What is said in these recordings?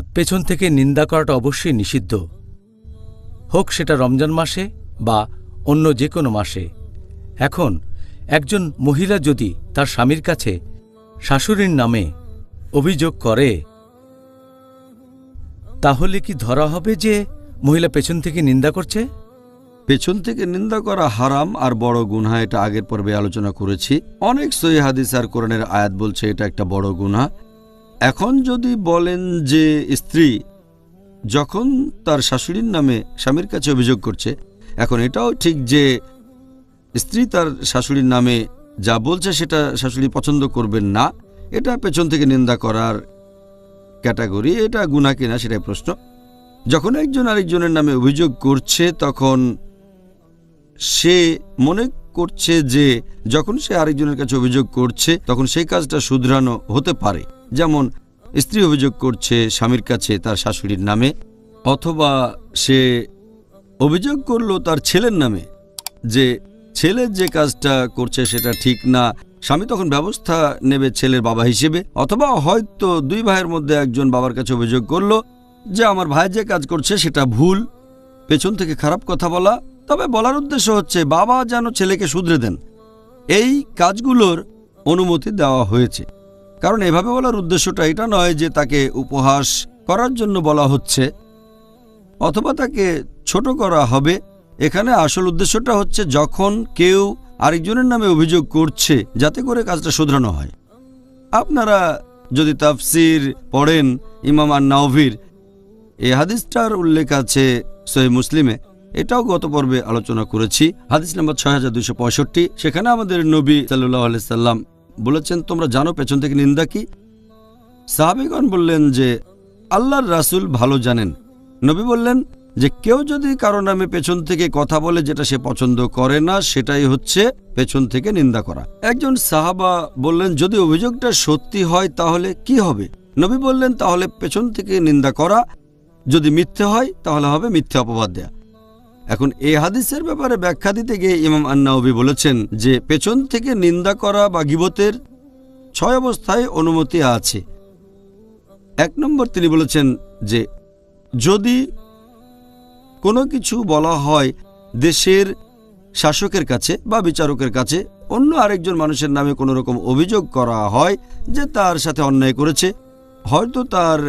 অপবাদ পেছন থেকে নিন্দা করাটা অবশ্যই নিষিদ্ধ। হোক সেটা রমজান মাসে বা অন্য যে কোনো মাসে। এখন একজন মহিলা যদি তার স্বামীর কাছে শাশুড়ির নামে অভিযোগ করে, তাহলে কি ধরা হবে যে মহিলা পেছন থেকে নিন্দা করছে? পেছন থেকে নিন্দা করা হারাম আর বড় গুনহা, এটা আগের পর্বে আলোচনা করেছি। অনেক সহি হাদিস আর কোরআনের আয়াত বলছে এটা একটা বড় গুনহা। এখন যদি বলেন যে স্ত্রী যখন তার শাশুড়ির নামে স্বামীর কাছে অভিযোগ করছে, এখন এটাও ঠিক যে স্ত্রী তার শাশুড়ির নামে যা বলছে সেটা শাশুড়ি পছন্দ করবেন না, এটা পেছন থেকে নিন্দা করার ক্যাটাগরি, এটা গুণা কিনা সেটাই প্রশ্ন। যখন একজন আরেকজনের নামে অভিযোগ করছে, তখন সে মনে করছে যে যখন সে আরেকজনের কাছে অভিযোগ করছে, তখন সেই কাজটা শুধরানো হতে পারে। যেমন স্ত্রী অভিযোগ করছে স্বামীর কাছে তার শাশুড়ির নামে, অথবা সে অভিযোগ করল তার ছেলের নামে যে ছেলের যে কাজটা করছে সেটা ঠিক না, স্বামী তখন ব্যবস্থা নেবে ছেলের বাবা হিসেবে, অথবা হয়তো দুই ভাইয়ের মধ্যে একজন বাবার কাছে অভিযোগ করল যে আমার ভাই যে কাজ করছে সেটা ভুল, পেছন থেকে খারাপ কথা বলা। তবে বলার উদ্দেশ্য হচ্ছে বাবা যেন ছেলেকে শুধরে দেন। এই কাজগুলোর অনুমতি দেওয়া হয়েছে। কারণ এভাবে বলার উদ্দেশ্যটা এটা নয় যে তাকে উপহাস করার জন্য বলা হচ্ছে অথবা তাকে ছোট করা হবে। এখানে আসল উদ্দেশ্যটা হচ্ছে যখন কেউ আরেকজনের নামে অভিযোগ করছে, যাতে করে কাজটা শুধরানো হয়। আপনারা যদি তাফসির পড়েন ইমাম আর নাওভির এই হাদিসটার উল্লেখ আছে সহি মুসলিমে। এটাও গত পর্বে আলোচনা করেছি। হাদিস নাম্বার ছয় সেখানে আমাদের নবী সাল্লাহ সাল্লাম বলেছেন, তোমরা জানো পেছন থেকে নিন্দা কি? সাহাবিগণ বললেন যে, আল্লাহর রাসূল ভালো জানেন। নবী বললেন যে, কেউ যদি কারও নামে পেছন থেকে কথা বলে যেটা সে পছন্দ করে না, সেটাই হচ্ছে পেছন থেকে নিন্দা করা। একজন সাহাবা বললেন, যদি অভিযোগটা সত্যি হয়, তাহলে কি হবে? নবী বললেন, তাহলে পেছন থেকে নিন্দা করা, যদি মিথ্যে হয়, তাহলে হবে মিথ্যে অপবাদ দেয়া। এখন এ হাদিসের ব্যাপারে ব্যাখ্যা দিতে গিয়ে ইমাম আন্নাউবি বলেছেন যে, পেছন থেকে নিন্দা করা বা গিবতের ছয় অবস্থায় অনুমতি আছে। এক নম্বর তিনি বলেছেন যে, যদি কোনো কিছু বলা হয় দেশের শাসকের কাছে বা বিচারকের কাছে, অন্য আরেকজন মানুষের নামে কোনো রকম অভিযোগ করা হয় যে তার সাথে অন্যায় করেছে, হয়তো তার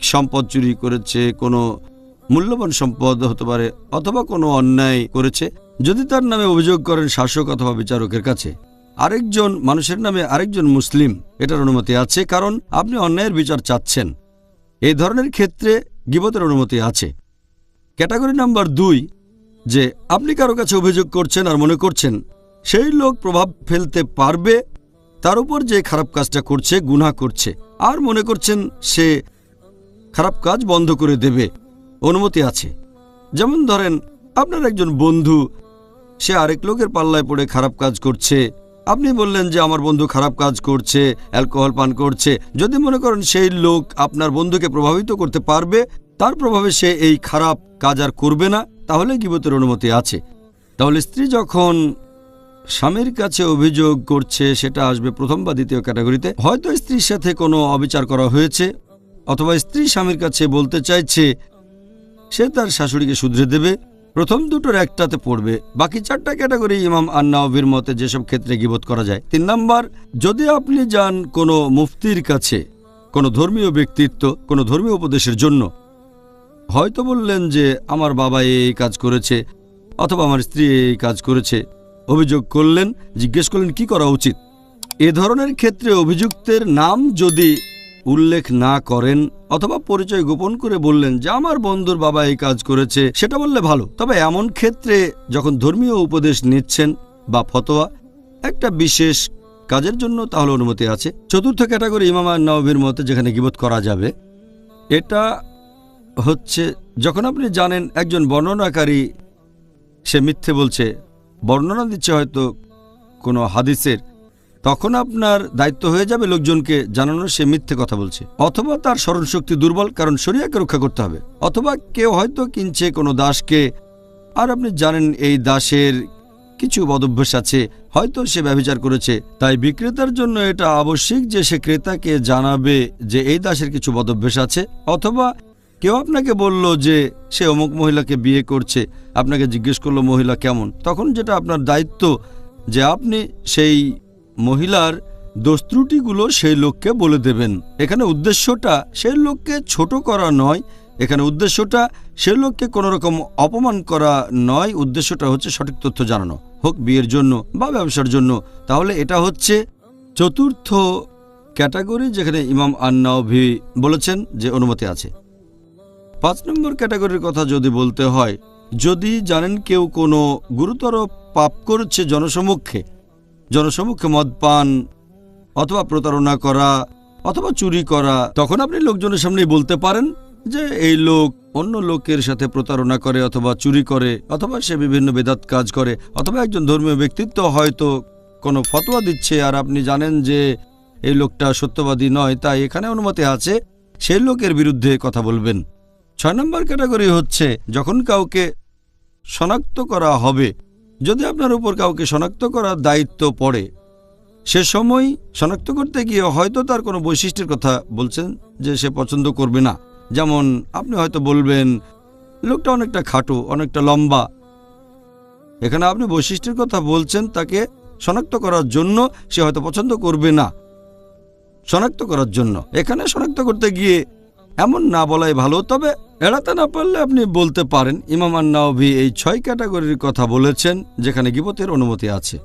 সম্পদ চুরি করেছে, কোনো মূল্যবান সম্পদ হতে পারে অথবা কোনো অন্যায় করেছে, যদি তার নামে অভিযোগ করেন শাসক অথবা বিচারকের কাছে। আরেকজন মানুষের নামে আরেকজন মুসলিম, এটার অনুমতি আছে, কারণ আপনি অন্যায়ের বিচার চাচ্ছেন। এই ধরনের ক্ষেত্রে গিবতের অনুমতি আছে। ক্যাটাগরি নাম্বার দুই, যে আপনি কারও কাছে অভিযোগ করছেন আর মনে করছেন, সেই লোক প্রভাব ফেলতে পারবে, তার উপর যে খারাপ কাজটা করছে, গুনাহ করছে, আর মনে করছেন সে খারাপ কাজ বন্ধ করে দেবে। অনুমতি আছে। যেমন ধরেন, আপনার একজন বন্ধু, সে আরেক লোকের পাল্লায় পড়ে খারাপ কাজ করছে। আপনি বললেন যে, আমার বন্ধু খারাপ কাজ করছে, অ্যালকোহল পান করছে। যদি মনে করেন সেই লোক আপনার বন্ধুকে প্রভাবিত করতে পারবে, তার প্রভাবে সে এই খারাপ কাজ আর করবে না, তাহলে গিবতের অনুমতি আছে। তাহলে স্ত্রী যখন স্বামীর কাছে অভিযোগ করছে, সেটা আসবে প্রথম বা দ্বিতীয় ক্যাটাগরিতে, হয়তো স্ত্রীর সাথে কোনো অবিচার করা হয়েছে, অথবা স্ত্রী স্বামীর কাছে বলতে চাইছে সে তার শাশুড়িকে শুধরে দেবে। প্রথম দুটোর একটাতে পড়বে। বাকি চারটা ক্যাটাগরি ইমাম আন্নাওবির মতে যেসব ক্ষেত্রে গিবোধ করা যায়। তিন নাম্বার, যদি আপনি যান কোনো মুফতির কাছে, কোনো ধর্মীয় ব্যক্তিত্ব, কোনো ধর্মীয় উপদেশের জন্য, হয়তো বললেন যে, আমার বাবা এই কাজ করেছে অথবা আমার স্ত্রী এই কাজ করেছে। অভিযোগ করলেন, জিজ্ঞেস করলেন, কি করা উচিত? এ ধরনের ক্ষেত্রে অভিযুক্তের নাম যদি উল্লেখ না করেন অথবা পরিচয় গোপন করে বললেন যে, আমার বন্ধুর বাবা এই কাজ করেছে, সেটা বললে ভালো। তবে এমন ক্ষেত্রে যখন ধর্মীয় উপদেশ নিচ্ছেন বা ফতোয়া, একটা বিশেষ কাজের জন্য তাহলে অনুমতি আছে। চতুর্থ ক্যাটাগরি ইমামা নবীর মতে যেখানে গিবোধ করা যাবে, এটা হচ্ছে, যখন আপনি জানেন একজন বর্ণনাকারী, সে মিথ্যে বলছে, বর্ণনা দিচ্ছে হয়তো কোনো হাদিসের তখন আপনার দায়িত্ব হয়ে যাবে লোকজনকে জানানো, সে মিথ্যে কথা বলছে। অথবা তার স্মরণশক্তি দুর্বল, কারণ শরিয়াকে রক্ষা করতে হবে। অথবা কেউ হয়তো কিনছে কোনো দাসকে। আর আপনি জানেন, এই দাসের কিছু বদভ্যাস আছে। হয়তো সে ব্যবচার করেছে। তাই বিক্রেতার জন্য এটা আবশ্যিক যে সে ক্রেতাকে জানাবে যে এই দাসের কিছু বদভ্যাস আছে। অথবা কেউ আপনাকে বলল যে সে অমুক মহিলাকে বিয়ে করছে। আপনাকে জিজ্ঞেস করল, মহিলা কেমন? তখন যেটা আপনার দায়িত্ব যে আপনি সেই মহিলার দোষ ত্রুটিগুলো সেই লোককে বলে দেবেন। এখানে উদ্দেশ্যটা সেই লোককে ছোট করা নয়। এখানে উদ্দেশ্যটা সে লোককে কোনো রকম অপমান করা নয়। উদ্দেশ্যটা হচ্ছে সঠিক তথ্য জানানো। হোক বিয়ের জন্য বা ব্যবসার জন্য। তাহলে এটা হচ্ছে চতুর্থ ক্যাটাগরি যেখানে ইমাম আন্নাওভি বলেছেন যে অনুমতি আছে। পাঁচ নম্বর ক্যাটাগরির কথা যদি বলতে হয়, যদি জানেন কেউ কোনো গুরুতর পাপ করছে জনসমক্ষে জনসমক্ষে মদ পান অথবা প্রতারণা করা অথবা চুরি করা, তখন আপনি লোকজনের সামনেই বলতে পারেন যে এই লোক অন্য লোকের সাথে প্রতারণা করে অথবা চুরি করে, অথবা সে বিভিন্ন বেদাত কাজ করে, অথবা একজন ধর্মীয় ব্যক্তিত্ব হয়তো কোনো ফতোয়া দিচ্ছে আর আপনি জানেন যে এই লোকটা সত্যবাদী নয়, তাই এখানে অনুমতি আছে সেই লোকের বিরুদ্ধে কথা বলবেন। ছয় নম্বর ক্যাটাগরি হচ্ছে, যখন কাউকে শনাক্ত করা হবে যদি আপনার উপর কাউকে শনাক্ত করার দায়িত্ব পড়ে, সে সময় শনাক্ত করতে গিয়ে হয়তো তার কোনো বৈশিষ্ট্যের কথা বলছেন যে সে পছন্দ করবে না। যেমন আপনি হয়তো বলবেন, লোকটা অনেকটা খাটো, অনেকটা লম্বা। এখানে আপনি বৈশিষ্ট্যের কথা বলছেন, তাকে শনাক্ত করার জন্য সে হয়তো পছন্দ করবে না। শনাক্ত করার জন্য। এখানে শনাক্ত করতে গিয়ে এমন না বলাই ভালো, তবে এড়াতে না পারলে আপনি বলতে পারেন, ইমাম আন্নাওভি এই ছয় ক্যাটাগরির কথা বলেছেন, যেখানে গিবতের অনুমতি আছে।